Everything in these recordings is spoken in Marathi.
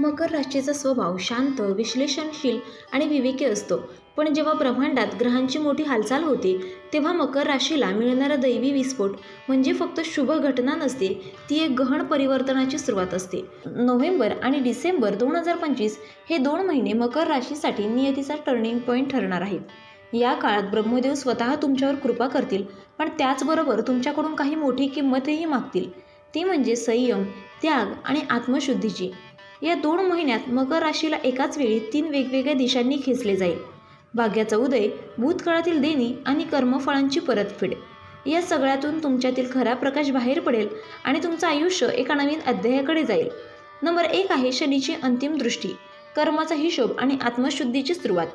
मकर राशीचा स्वभाव शांत विश्लेषणशील आणि विवेकी असतो. पण जेव्हा ब्रह्मांडात ग्रहांची मोठी हालचाल होते तेव्हा मकर राशीला मिळणारा दैवी विस्फोट म्हणजे फक्त शुभ घटना नसते ती एक गहन परिवर्तनाची सुरुवात असते. नोव्हेंबर आणि डिसेंबर दोन हजार पंचवीस हे दोन महिने मकर राशीसाठी नियतीचा टर्निंग पॉईंट ठरणार आहेत. या काळात ब्रह्मदेव स्वतः तुमच्यावर कृपा करतील पण त्याचबरोबर तुमच्याकडून काही मोठी किंमतही मागतील. ती म्हणजे संयम त्याग आणि आत्मशुद्धीची. या दोन महिन्यात मकर राशीला एकाच वेळी तीन वेगवेगळ्या दिशांनी खेचले जाईल. भाग्याचा उदय भूतकाळातील देणी आणि कर्मफळांची परतफेड. या सगळ्यातून तुमच्यातील खरा प्रकाश बाहेर पडेल आणि तुमचं आयुष्य एका नवीन अध्यायाकडे जाईल. नंबर एक आहे शनीची अंतिम दृष्टी. कर्माचा हिशोब आणि आत्मशुद्धीची सुरुवात.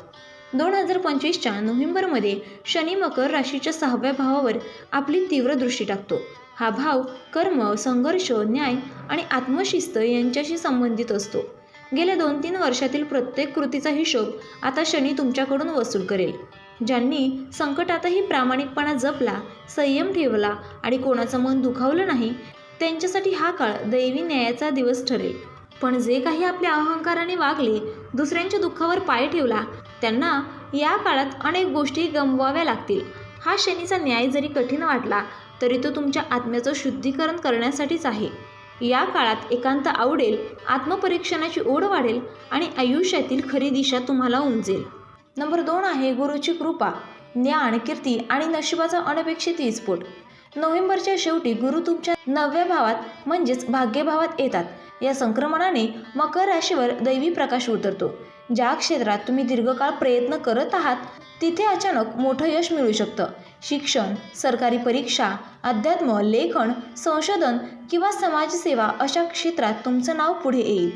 दोन हजार पंचवीसच्या नोव्हेंबरमध्ये शनी मकर राशीच्या सहाव्या भावावर आपली तीव्र दृष्टी टाकतो. हा भाव कर्म संघर्ष न्याय आणि आत्मशिस्त यांच्याशी संबंधित असतो. गेल्या दोन तीन वर्षातील प्रत्येक कृतीचा हिशोब आता शनी तुमच्याकडून वसूल करेल. ज्यांनी संकटातही प्रामाणिकपणा जपला संयम ठेवला आणि कोणाचं मन दुखावलं नाही त्यांच्यासाठी हा काळ दैवी न्यायाचा दिवस ठरेल. पण जे काही आपल्या अहंकाराने वागले दुसऱ्यांच्या दुःखावर पाय ठेवला त्यांना या काळात अनेक गोष्टी गमवाव्या लागतील. हा शनीचा न्याय जरी कठीण वाटला तरी तो तुमच्या आत्म्याचं शुद्धीकरण करण्यासाठीच आहे. या काळात एकांत आवडेल आत्मपरीक्षणाची ओढ वाढेल आणि आयुष्यातील खरी दिशा तुम्हाला उमजेल नंबर दोन आहे गुरुची कृपा. ज्ञान कीर्ती आणि नशिबाचा अनपेक्षित विस्फोट नोव्हेंबरच्या शेवटी गुरु तुमच्या नवव्या भावात म्हणजेच भाग्यभावात येतात. या संक्रमणाने मकर राशीवर दैवी प्रकाश उतरतो. ज्या क्षेत्रात तुम्ही दीर्घकाळ प्रयत्न करत आहात तिथे अचानक मोठं यश मिळू शकतं. शिक्षण सरकारी परीक्षा अध्यात्म लेखन संशोधन किंवा समाजसेवा अशा क्षेत्रात तुमचं नाव पुढे येईल.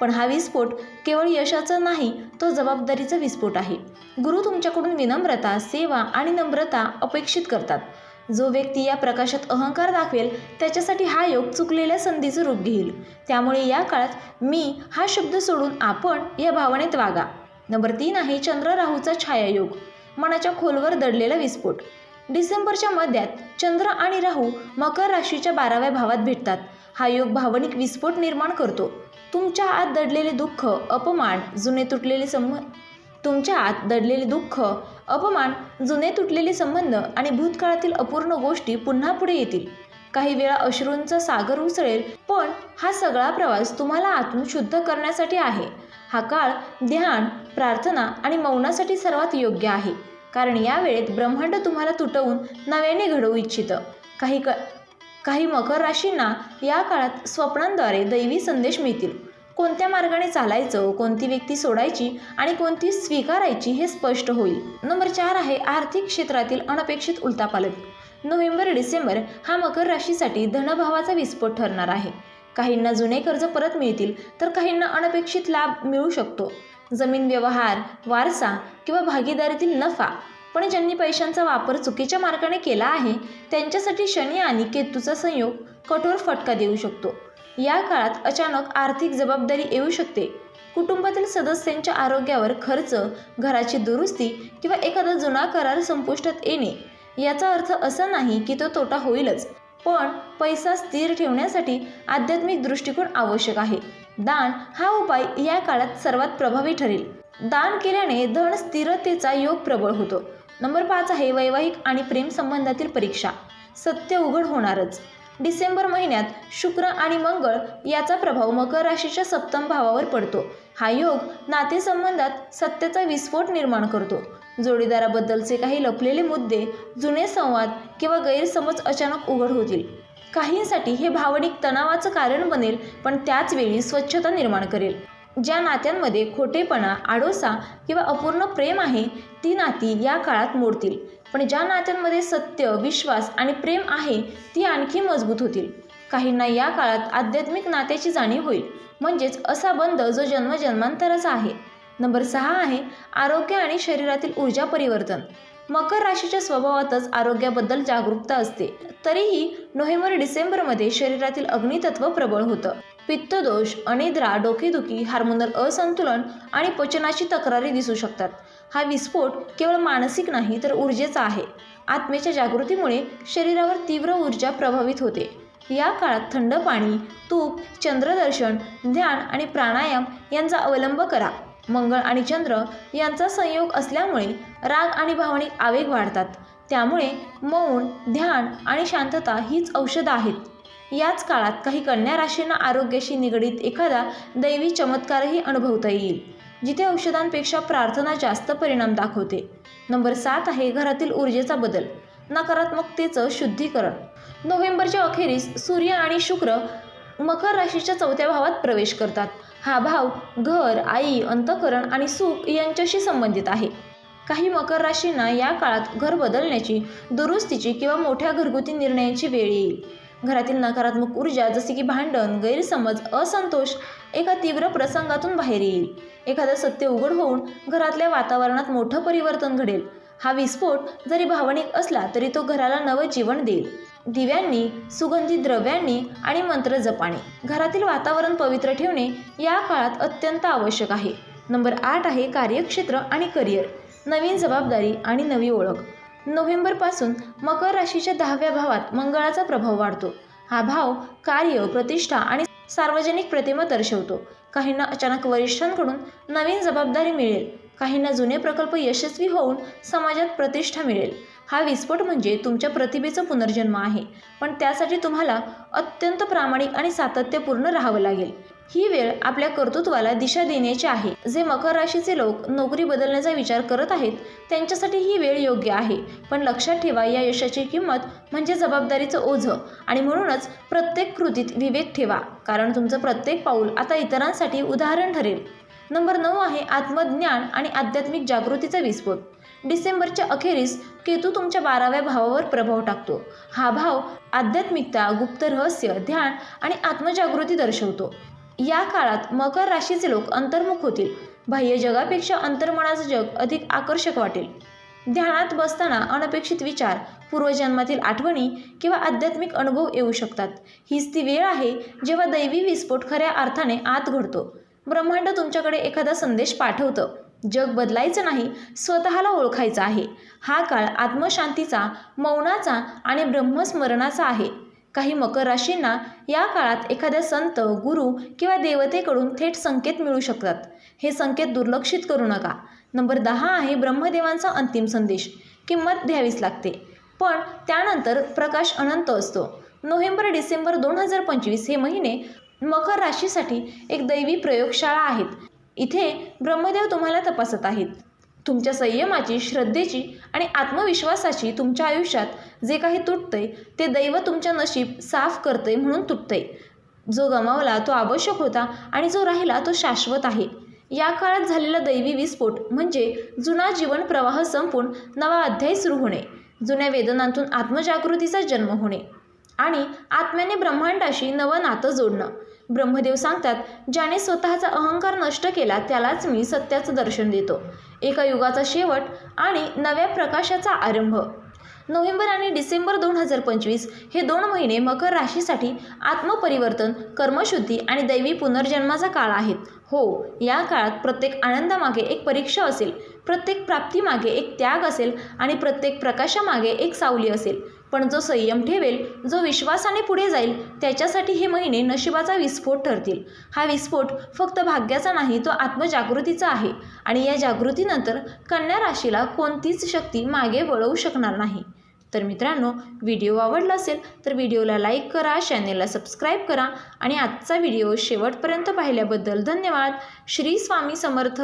पण हा विस्फोट केवळ यशाचा नाही तो जबाबदारीचा विस्फोट आहे. गुरु तुमच्याकडून विनम्रता सेवा आणि नम्रता अपेक्षित करतात. जो व्यक्ती या प्रकाशात अहंकार दाखवेल त्याच्यासाठी हा योग चुकलेल्या संधीचं रूप घेईल. त्यामुळे या काळात मी हा शब्द सोडून आपण या भावनेत वागा. नंबर तीन आहे चंद्र राहूचा छायायोग. मनाच्या खोलवर दडलेला विस्फोट. डिसेंबरच्या मध्यात चंद्र आणि राहू मकर राशीच्या बाराव्या भावात भेटतात. हा योग भावनिक विस्फोट निर्माण करतो. तुमच्या आत दडलेले दुःख अपमान जुने तुटलेले संबंध तुमच्या आत दडलेले दुःख अपमान जुने तुटलेले संबंध आणि भूतकाळातील अपूर्ण गोष्टी पुन्हा पुढे येतील. काही वेळा अश्रूंचा सागर उसळेल पण हा सगळा प्रवास तुम्हाला आतून शुद्ध करण्यासाठी आहे. हा काळ ध्यान प्रार्थना आणि मौनासाठी सर्वात योग्य आहे. कारण या वेळेत ब्रह्मांड तुम्हाला तुटवून नव्याने घडवू इच्छितं. काही क काही मकर राशींना या काळात स्वप्नांद्वारे दैवी संदेश मिळतील. कोणत्या मार्गाने चालायचं कोणती व्यक्ती सोडायची आणि कोणती स्वीकारायची हे स्पष्ट होईल. नंबर चार आहे आर्थिक क्षेत्रातील अनपेक्षित उलटापालट नोव्हेंबर डिसेंबर हा मकर राशीसाठी धनभावाचा विस्फोट ठरणार आहे. काहींना जुने कर्ज परत मिळतील तर काहींना अनपेक्षित लाभ मिळू शकतो. जमीन व्यवहार वारसा किंवा भागीदारीतील नफा. पण ज्यांनी पैशांचा वापर चुकीच्या मार्गाने केला आहे त्यांच्यासाठी शनी आणि केतूचा संयोग कठोर फटका देऊ शकतो. या काळात अचानक आर्थिक जबाबदारी येऊ शकते. कुटुंबातील सदस्यांच्या आरोग्यावर खर्च घराची दुरुस्ती किंवा एखादा जुना करार संपुष्टात येणे याचा अर्थ असा नाही की तो तोटा होईलच. पण पैसा स्थिर ठेवण्यासाठी आध्यात्मिक दृष्टिकोन आवश्यक आहे. दान हा उपाय या काळात सर्वात प्रभावी ठरेल. दान केल्याने धन स्थिरतेचा योग प्रबळ होतो. नंबर पाच आहे वैवाहिक आणि प्रेम संबंधातील परीक्षा. सत्य उघड होणारच. डिसेंबर महिन्यात शुक्र आणि मंगळ याचा प्रभाव मकर राशीच्या सप्तम भावावर पडतो. हा योग नातेसंबंधात सत्याचा विस्फोट निर्माण करतो. जोडीदाराबद्दलचे काही लपलेले मुद्दे जुने संवाद किंवा गैरसमज अचानक उघड होतील. काहींसाठी हे भावनिक तणावाचं कारण बनेल पण त्याच वेळी स्वच्छता निर्माण करेल. ज्या नात्यांमध्ये खोटेपणा आडोसा किंवा अपूर्ण प्रेम आहे ती नाती या काळात मोडतील. पण ज्या नात्यांमध्ये सत्य विश्वास आणि प्रेम आहे ती आणखी मजबूत होतील. काहींना या काळात आध्यात्मिक नात्याची जाणीव होईल. म्हणजेच असा बंध जो जन्मजन्मांतराचा आहे. नंबर सहा आहे आरोग्य आणि शरीरातील ऊर्जा परिवर्तन. मकर राशीच्या स्वभावातच आरोग्याबद्दल जागरूकता असते. तरीही नोव्हेंबर डिसेंबरमध्ये शरीरातील अग्नितत्व प्रबळ होतं. पित्तदोष अनिद्रा डोकेदुखी हार्मोनल असंतुलन आणि पचनाची तक्रारी दिसू शकतात. हा विस्फोट केवळ मानसिक नाही तर ऊर्जेचा आहे. आत्मेच्या जागृतीमुळे शरीरावर तीव्र ऊर्जा प्रभावित होते. या काळात थंड पाणी तूप चंद्रदर्शन ध्यान आणि प्राणायाम यांचा अवलंब करा. मंगळ आणि चंद्र यांचा संयोग असल्यामुळे राग आणि भावनिक आवेग वाढतात. त्यामुळे मौन ध्यान आणि शांतता हीच औषधं आहेत. याच काळात काही कन्या राशींना आरोग्याशी निगडीत एखादा दैवी चमत्कारही अनुभवता येईल जिथे औषधांपेक्षा प्रार्थना जास्त परिणाम दाखवते. नंबर सात आहे घरातील ऊर्जेचा बदल नकारात्मकतेचं शुद्धीकरण. नोव्हेंबरच्या अखेरीस सूर्य आणि शुक्र मकर राशीच्या चौथ्या भावात प्रवेश करतात. हा भाव घर आई अंतकरण आणि सुख यांच्याशी संबंधित आहे. काही मकर राशींना या काळात घर बदलण्याची दुरुस्तीची किंवा मोठ्या घरगुती निर्णयांची वेळ येईल. घरातील नकारात्मक ऊर्जा जसे की भांडण गैरसमज असंतोष एका तीव्र प्रसंगातून बाहेर येईल. एखादं सत्य उघड होऊन घरातल्या वातावरणात मोठं परिवर्तन घडेल. हा विस्फोट जरी भावनिक असला तरी तो घराला नवं जीवन देईल. दिव्यांनी सुगंधी द्रव्यांनी आणि मंत्र जपाने. घरातील वातावरण पवित्र ठेवणे या काळात अत्यंत आवश्यक आहे. नंबर आठ आहे कार्यक्षेत्र आणि करिअर. नवीन जबाबदारी आणि नवी ओळख. नोव्हेंबरपासून मकर राशीच्या दहाव्या भावात मंगळाचा प्रभाव वाढतो. हा भाव कार्य प्रतिष्ठा आणि सार्वजनिक प्रतिमा दर्शवतो. काहींना अचानक वरिष्ठांकडून नवीन जबाबदारी मिळेल. काहींना जुने प्रकल्प यशस्वी होऊन समाजात प्रतिष्ठा मिळेल. हा विस्फोट म्हणजे तुमच्या प्रतिभेचा पुनर्जन्म आहे. पण त्यासाठी तुम्हाला अत्यंत प्रामाणिक आणि सातत्यपूर्ण राहावं लागेल. ही वेळ आपल्या कर्तृत्वाला दिशा देण्याची आहे. जे मकर राशीचे लोक नोकरी बदलण्याचा विचार करत आहेत त्यांच्यासाठी ही वेळ योग्य आहे. पण लक्षात ठेवा या यशाची किंमत म्हणजे जबाबदारीचं ओझं आणि म्हणूनच प्रत्येक कृतीत विवेक ठेवा. कारण तुमचं प्रत्येक पाऊल आता इतरांसाठी उदाहरण ठरेल. नंबर नऊ आहे आत्मज्ञान आणि आध्यात्मिक जागृतीचा विस्फोट. डिसेंबरच्या अखेरीस केतू तुमच्या बाराव्या भावावर प्रभाव टाकतो. हा भाव आध्यात्मिकता गुप्त रहस्य ध्यान आणि आत्मजागृती दर्शवतो. या काळात मकर राशीचे लोक अंतर्मुख होतील. बाह्य जगापेक्षा अंतर्मनाचं जग अधिक आकर्षक वाटेल. ध्यानात बसताना अनपेक्षित विचार पूर्वजन्मातील आठवणी किंवा आध्यात्मिक अनुभव येऊ शकतात. हीच ती वेळ आहे जेव्हा दैवी विस्फोट खऱ्या अर्थाने आत घडतो. ब्रह्मांड तुमच्याकडे एखादा संदेश पाठवतं. जग बदलायचं नाही स्वतःला ओळखायचं आहे. हा काळ आत्मशांतीचा मौनाचा आणि ब्रह्मस्मरणाचा आहे. काही मकर राशींना या काळात एखाद्या संत गुरु किंवा देवतेकडून थेट संकेत मिळू शकतात. हे संकेत दुर्लक्षित करू नका. नंबर दहा आहे ब्रह्मदेवांचा अंतिम संदेश. किंमत द्यावीच लागते. पण त्यानंतर प्रकाश अनंत असतो. नोव्हेंबर डिसेंबर दोन हजार पंचवीस हे महिने मकर राशीसाठी एक दैवी प्रयोगशाळा आहेत. इथे ब्रह्मदेव तुम्हाला तपासत आहेत. तुमच्या संयमाची श्रद्धेची आणि आत्मविश्वासाची तुमच्या आयुष्यात जे काही तुटतंय ते दैव तुमच्या नशीब साफ करतंय म्हणून तुटतंय. जो गमावला तो आवश्यक होता आणि जो राहिला तो शाश्वत आहे. या काळात झालेला दैवी विस्फोट म्हणजे जुना जीवन प्रवाह संपून नवा अध्याय सुरू होणे जुन्या वेदनांतून आत्मजागृतीचा जन्म होणे. आणि आत्म्याने ब्रह्मांडाशी नवं नातं जोडणं. ब्रह्मदेव सांगतात ज्याने स्वतःचा अहंकार नष्ट केला त्यालाच मी सत्याचं दर्शन देतो. एका युगाचा शेवट आणि नव्या प्रकाशाचा आरंभ. नोव्हेंबर आणि डिसेंबर दोन हजार पंचवीस हे दोन महिने मकर राशीसाठी आत्मपरिवर्तन कर्मशुद्धी आणि दैवी पुनर्जन्माचा काळ आहेत. हो या काळात प्रत्येक आनंदामागे एक परीक्षा असेल प्रत्येक प्राप्तीमागे एक त्याग असेल आणि प्रत्येक प्रकाशामागे एक सावली असेल. पण जो संयम ठेवेल जो विश्वासाने पुढे जाईल त्याच्यासाठी हे महिने नशिबाचा विस्फोट ठरतील. हा विस्फोट फक्त भाग्याचा नाही तो आत्मजागृतीचा आहे. आणि या जागृतीनंतर कन्या राशीला कोणतीच शक्ती मागे वळवू शकणार नाही. तर मित्रांनो व्हिडिओ आवडला असेल तर व्हिडिओला लाईक करा चॅनेलला सबस्क्राईब करा आणि आजचा व्हिडिओ शेवटपर्यंत पाहिल्याबद्दल धन्यवाद. श्री स्वामी समर्थ.